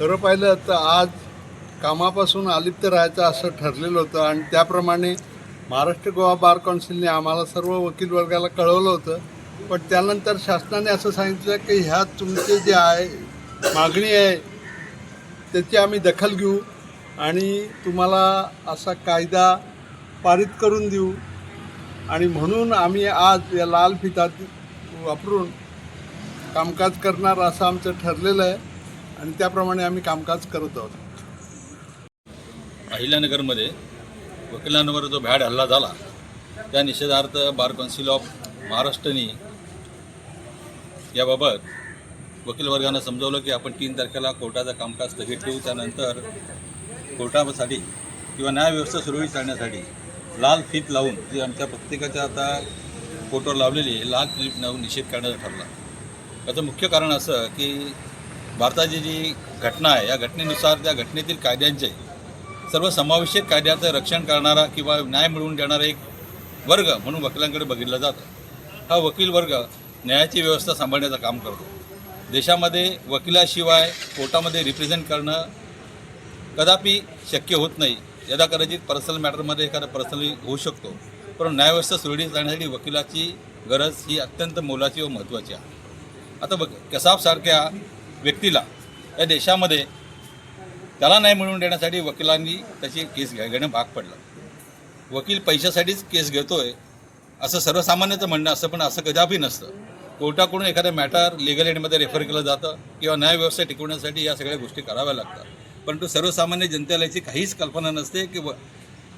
खरं पाहिलं तर आज कामापासून अलिप्त राहायचं असं ठरलेलं होतं आणि त्याप्रमाणे महाराष्ट्र गोवा बार काउन्सिलने आम्हाला सर्व वकील वर्गाला कळवलं होतं. पण त्यानंतर शासनाने असं सांगितलं की ह्या तुमचे जे आहे मागणी आहे त्याची आम्ही दखल घेऊ आणि तुम्हाला असा कायदा पारित करून देऊ. आणि म्हणून आम्ही आज या लाल फितात वापरून कामकाज करणार असं आमचं ठरलेलं आहे. आणि त्याप्रमाणे आम्ही कामकाज करत आहोत. अहिल्यानगरमध्ये वकिलांवर जो भ्याड हल्ला झाला त्या निषेधार्थ बार कौन्सिल ऑफ महाराष्ट्रनी याबाबत वकील वर्गानं समजवलं की आपण तीन तारखेला कोर्टाचं कामकाज स्थगित ठेवू. त्यानंतर कोर्टासाठी किंवा न्यायव्यवस्था सुरळीत चालण्यासाठी लाल फीत लावून जी आमच्या प्रत्येकाच्या आता कोर्टावर लावलेली लाल फीत लावून निषेध करण्याचा ठरला. याचं मुख्य कारण असं की भारताची जी घटना आहे या घटनेनुसार त्या घटनेतील कायद्यांचे सर्व समावेशक कायद्याचं रक्षण करणारा किंवा न्याय मिळवून देणारा एक वर्ग म्हणून वकिलांकडे बघितलं जातं. हा वकील वर्ग न्यायाची व्यवस्था सांभाळण्याचं काम करतो. देशामध्ये वकिलाशिवाय कोर्टामध्ये रिप्रेझेंट करणं कदापि शक्य होत नाही. यदा कदाचित पर्सनल मॅटरमध्ये एखादा पर्सनली होऊ शकतो. पण न्यायव्यवस्था सुरळीत जाण्यासाठी वकिलाची गरज ही अत्यंत मोलाची व महत्त्वाची आहे. आता बघ कसाबसारख्या व्यक्तीला या देशामध्ये त्याला न्याय मिळवून देण्यासाठी वकिलांनी त्याची केस घ्या घेणं भाग पडलं. वकील पैशासाठीच केस घेतोय असं सर्वसामान्याचं म्हणणं असं पण असं कदापि नसतं. कोर्टाकडून एखादं मॅटर लिगल एडमध्ये रेफर केलं जातं किंवा न्यायव्यवस्था टिकवण्यासाठी या सगळ्या गोष्टी कराव्या लागतात. परंतु सर्वसामान्य जनतेला याची काहीच कल्पना नसते की व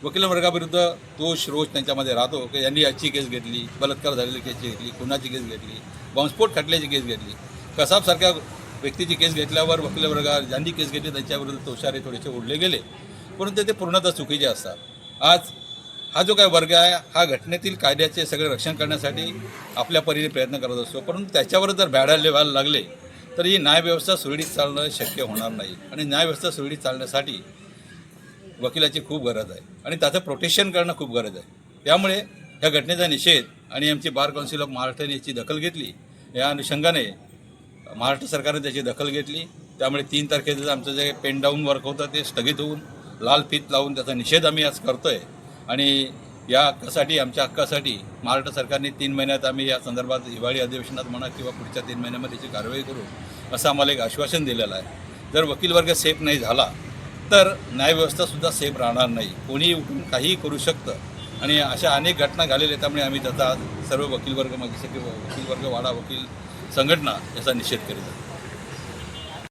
वकील वर्गाविरुद्ध रोष त्यांच्यामध्ये राहतो की यांनी याची केस घेतली बलात्कार झालेली केस घेतली खुनाची केस घेतली बॉम्बस्फोट खटल्याची केस घेतली. कसाबसारख्या व्यक्तीची केस घेतल्यावर वकील वर्गा ज्यांनी केस घेतली त्यांच्याविरुद्ध तोशारे थोडेसे ओढले गेले. परंतु ते पूर्णतः चुकीचे असतात. आज हा जो काय वर्ग आहे हा घटनेतील कायद्याचे सगळे रक्षण करण्यासाठी आपल्या परीने प्रयत्न करत असतो. परंतु त्याच्यावर जर भ्याडाले व्हायला लागले तर ही न्यायव्यवस्था सुरळीत चालणं शक्य होणार नाही. आणि न्यायव्यवस्था सुरळीत चालण्यासाठी वकिलाची खूप गरज आहे. आणि त्याचं प्रोटेक्शन करणं खूप गरज आहे. त्यामुळे ह्या घटनेचा निषेध आणि आमची बार काउन्सिल ऑफ महाराष्ट्राने याची दखल घेतली. या अनुषंगाने महाराष्ट्र सरकारने त्याची दखल घेतली. त्यामुळे तीन तारखेचं आमचं जे पेन डाऊन वर्क होतं ते स्थगित होऊन लाल फीत लावून त्याचा निषेध आम्ही आज करतो आहे आणि या हक्कासाठी आमच्या हक्कासाठी महाराष्ट्र सरकारने तीन महिन्यात आम्ही या संदर्भात हिवाळी अधिवेशनात म्हणा किंवा पुढच्या तीन महिन्यामध्ये याची कारवाई करू असं आम्हाला एक आश्वासन दिलेलं आहे. जर वकीलवर्ग सेफ नाही झाला तर न्यायव्यवस्थासुद्धा सेफ राहणार नाही. कोणीही उठून काहीही करू शकतं. आणि अशा अनेक घटना झालेल्या आहेत त्यामुळे आम्ही त्याचा सर्व वकील वर्ग वकीलवर्ग सगळे वकील वर्ग वाडा वकील संघटना याचा निषेध करीत आहे.